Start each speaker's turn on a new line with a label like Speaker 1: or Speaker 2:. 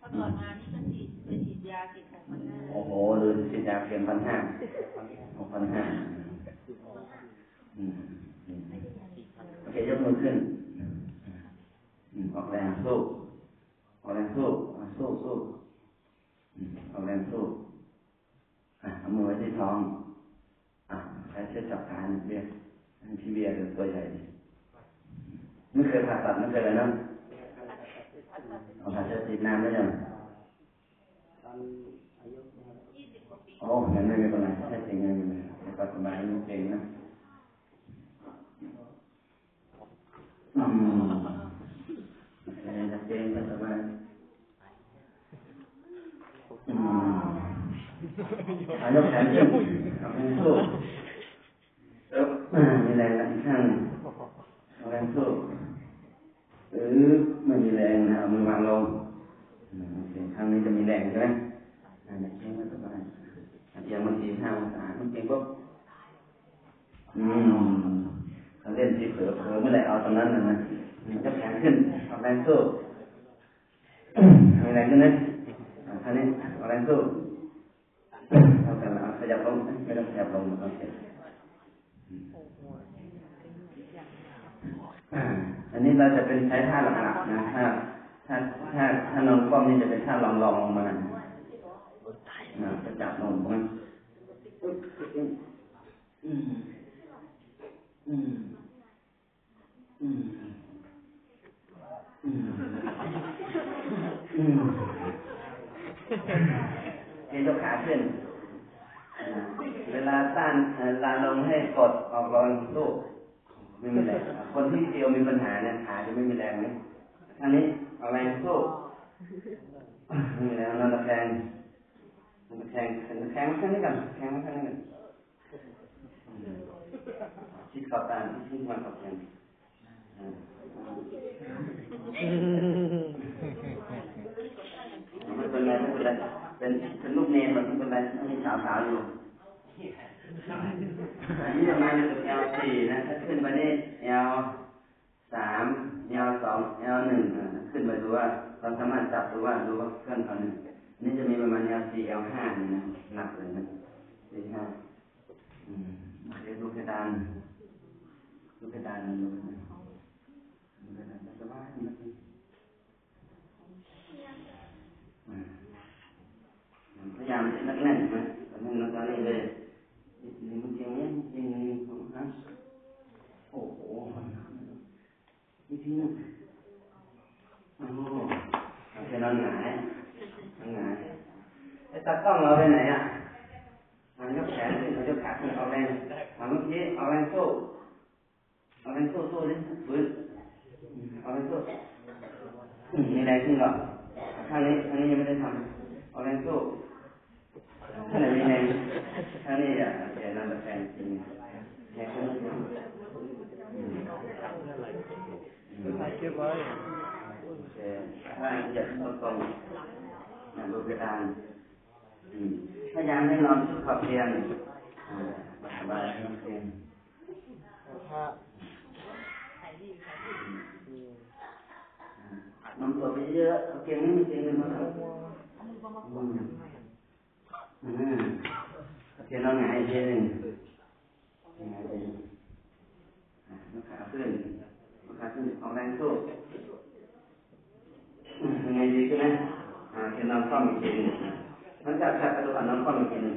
Speaker 1: พอถอดมานี่ก็ฉีดไปฉีดยาเก็บหกพันห้า
Speaker 2: โอ้โหหรือสิยาเข็มพันห้าหกพันห้าอืมอืมโอเคยกมือขึ้นอืมออกแรงสู้ออกแรงสู้อะสู้สู้อืมออกแรงสู้อะเอามือไว้ที่ท้องอะใช้เชือกจับขาเบียร์พี่เบียร์เป็นตัวใหญ่ดิไม่เคยผ่าตัดไม่เคยเลยเนาะเอาผ่าเชือกติดน้ำได้ยังโอ้งั้นไม่เป็นไรแค่จริงไงมันแต่ก็สบายมันเก่งนะอืมโอเคจะเก่งก็สบายอืมอายกแขนขึ้นเอาแรงสู้แล้วอ่ามีแรงนะอีกข้างหนึ่งเอาแรงสู้หรือไม่มีแรงนะเอามือวางลง งใช่ไหมอ่าจะเก่งก็สบายเอียงบางทีห้าองศามันเก่งปุ๊บอืมเขาเล่นที่เผลอเผลอเมื่อไหร่เอาตรงนั้นนะนะมันจะแข็งขึ้นเอาแรงสู้มีแรงขึ้นนะอ่าท่านี้เอาแรงสู้เอาแต่ละขยับลงไม่ต้องขยับลงโอเคอ่าอันนี้เราจะเป็นใช้ท่าหลักๆนะถ้า ถ้าถ้าถ้านอนคว่ำนี่จะเป็นท่าลองๆลงมานะจะจับลงมันอืม อืม อืม อืม อืมเอ็นยกขาขึ้น เวลาต้านเวลาลงให้กดออกแรงสู้ไม่มีแรงคนที่เอวมีปัญหาเนี่ยขาจะไม่มีแรงไหม อันนี้เอาแรงสู้ไม่มีแรงนอนตะแคงนอนตะแคงตะแคงมาข้างนี้กันแคงมาข้างนี้กันชิดขอบตาชิดมันขอบแขนไม่เป็นไรไม่เป็นไรเป็นเป็นลูกเนรมันไม่เป็นไรมีสาวสาวอยู่อันนี้ประมาณเอลสี่นะถ้าขึ้นไปนี่เอลสาม เอลหนึ่งขึ้นไปดูว่าเราสามารถจับดูว่าดูว่าเคลื่อนเขาหนึ่งนี่จะมีประมาณเอลสี่เอลห้านี่นะหนักเลยนะสี่ห้าอืมเรียนดูเพดานดูเพดานดูเพดานดูเพดานสบายนะพยายามที่นักแน่นนะตอนนี้ตอนนี้เลยนี่มันจริงเนี่ยจริงนะโอ้โหนี่ที่นั่ จะนอนหงายนอนหงายไอ้ตากล้องเราไปไหนอะ มันยกแขนขึ้นมันยกขาขึ้นเอาแรงทำเมื่อกี้เอาแรงสู้เอาแรงสู้สู้ดิฟื้นเอาแรงสู้มีแรงขึ้นหรอข้างนี้ข้างนี้ยังไม่ได้ทำเอาแรงสู้ข้างไหนมีแรงข้างนี้อะแขนนั่นแขนจริงแขนข้างนี้
Speaker 3: เก็บไว้
Speaker 2: โอเค ถ้าอยากตรงตรงดูเพดานพยายามให้นอนขอบเตียงอ่าสบายขอบเตียงน้ำตัวไปเยอะเอาเก่งไม่มีเก่งเลยมั้งครับอืมอืมเอาเก่งเราหงายทีหนึ่งหงายทีหนึ่งอะลูกขาขึ้นลูกขาขึ้นออกแรงสู้ อืมยังไงดีใช่ไหมอ่าเก่งนอนคว่ำอีกทีหนึ่งมันจะจับกระดูกอ่อนนอนคว่ำอีกทีหนึ่ง